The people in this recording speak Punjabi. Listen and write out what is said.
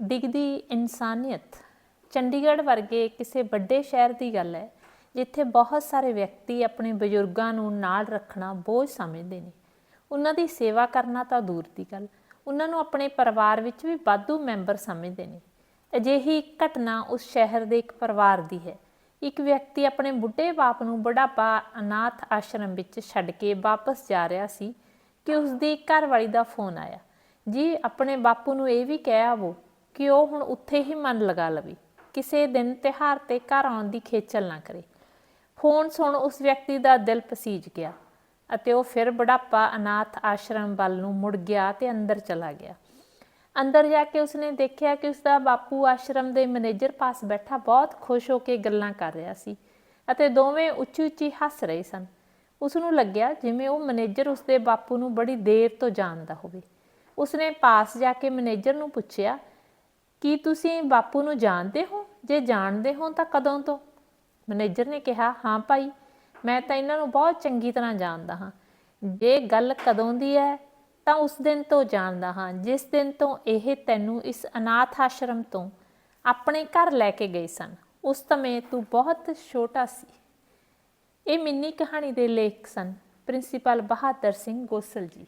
ਡਿੱਗਦੀ ਇਨਸਾਨੀਅਤ। ਚੰਡੀਗੜ੍ਹ ਵਰਗੇ ਕਿਸੇ ਵੱਡੇ ਸ਼ਹਿਰ ਦੀ ਗੱਲ ਹੈ, ਜਿੱਥੇ ਬਹੁਤ ਸਾਰੇ ਵਿਅਕਤੀ ਆਪਣੇ ਬਜ਼ੁਰਗਾਂ ਨੂੰ ਨਾਲ ਰੱਖਣਾ ਬੋਝ ਸਮਝਦੇ ਨੇ। ਉਹਨਾਂ ਦੀ ਸੇਵਾ ਕਰਨਾ ਤਾਂ ਦੂਰ ਦੀ ਗੱਲ, ਉਹਨਾਂ ਨੂੰ ਆਪਣੇ ਪਰਿਵਾਰ ਵਿੱਚ ਵੀ ਵਾਧੂ ਮੈਂਬਰ ਸਮਝਦੇ ਨੇ। ਅਜਿਹੀ ਇੱਕ ਘਟਨਾ ਉਸ ਸ਼ਹਿਰ ਦੇ ਇੱਕ ਪਰਿਵਾਰ ਦੀ ਹੈ। ਇੱਕ ਵਿਅਕਤੀ ਆਪਣੇ ਬੁੱਢੇ ਬਾਪ ਨੂੰ ਬੁਢਾਪਾ ਅਨਾਥ ਆਸ਼ਰਮ ਵਿੱਚ ਛੱਡ ਕੇ ਵਾਪਸ ਜਾ ਰਿਹਾ ਸੀ ਕਿ ਉਸ ਦੀ ਘਰਵਾਲੀ ਦਾ ਫੋਨ ਆਇਆ। ਜੀ, ਆਪਣੇ ਬਾਪੂ ਨੂੰ ਇਹ ਵੀ ਕਹਿ ਆਵੋ ਕਿ ਉਹ ਹੁਣ ਉੱਥੇ ਹੀ ਮਨ ਲਗਾ ਲਵੇ, ਕਿਸੇ ਦਿਨ ਤਿਉਹਾਰ ਤੇ ਘਰ ਆਉਣ ਦੀ ਖੇਚਲ ਨਾ ਕਰੇ। ਫੋਨ ਸੁਣ ਉਸ ਵਿਅਕਤੀ ਦਾ ਦਿਲ ਪਸੀਜ ਗਿਆ ਅਤੇ ਉਹ ਫਿਰ ਬੁਢਾਪਾ ਅਨਾਥ ਆਸ਼ਰਮ ਵੱਲ ਨੂੰ ਮੁੜ ਗਿਆ ਤੇ ਅੰਦਰ ਚਲਾ ਗਿਆ। ਅੰਦਰ ਜਾ ਕੇ ਉਸਨੇ ਦੇਖਿਆ ਕਿ ਉਸਦਾ ਬਾਪੂ ਆਸ਼ਰਮ ਦੇ ਮੈਨੇਜਰ ਪਾਸ ਬੈਠਾ ਬਹੁਤ ਖੁਸ਼ ਹੋ ਕੇ ਗੱਲਾਂ ਕਰ ਰਿਹਾ ਸੀ ਅਤੇ ਦੋਵੇਂ ਉੱਚੀ ਉੱਚੀ ਹੱਸ ਰਹੇ ਸਨ। ਉਸ ਨੂੰ ਲੱਗਿਆ ਜਿਵੇਂ ਉਹ ਮੈਨੇਜਰ ਉਸਦੇ ਬਾਪੂ ਨੂੰ ਬੜੀ ਦੇਰ ਤੋਂ ਜਾਣਦਾ ਹੋਵੇ। ਉਸਨੇ ਪਾਸ ਜਾ ਕੇ ਮੈਨੇਜਰ ਨੂੰ ਪੁੱਛਿਆ ਕੀ ਤੁਸੀਂ ਬਾਪੂ ਨੂੰ ਜਾਣਦੇ ਹੋ? ਜੇ ਜਾਣਦੇ ਹੋ ਤਾਂ ਕਦੋਂ ਤੋਂ? ਮੈਨੇਜਰ ਨੇ ਕਿਹਾ, ਹਾਂ ਭਾਈ, ਮੈਂ ਤਾਂ ਇਹਨਾਂ ਨੂੰ ਬਹੁਤ ਚੰਗੀ ਤਰ੍ਹਾਂ ਜਾਣਦਾ ਹਾਂ। ਜੇ ਗੱਲ ਕਦੋਂ ਦੀ ਹੈ, ਤਾਂ ਉਸ ਦਿਨ ਤੋਂ ਜਾਣਦਾ ਹਾਂ, ਜਿਸ ਦਿਨ ਤੋਂ ਇਹ ਤੈਨੂੰ ਇਸ ਅਨਾਥ ਆਸ਼ਰਮ ਤੋਂ ਆਪਣੇ ਘਰ ਲੈ ਕੇ ਗਏ ਸਨ। ਉਸ ਸਮੇਂ ਤੂੰ ਬਹੁਤ ਛੋਟਾ ਸੀ। ਇਹ ਮਿੰਨੀ ਕਹਾਣੀ ਦੇ ਲੇਖਕ ਸਨ, ਪ੍ਰਿੰਸੀਪਲ ਬਹਾਦਰ ਸਿੰਘ ਗੋਸਲ ਜੀ।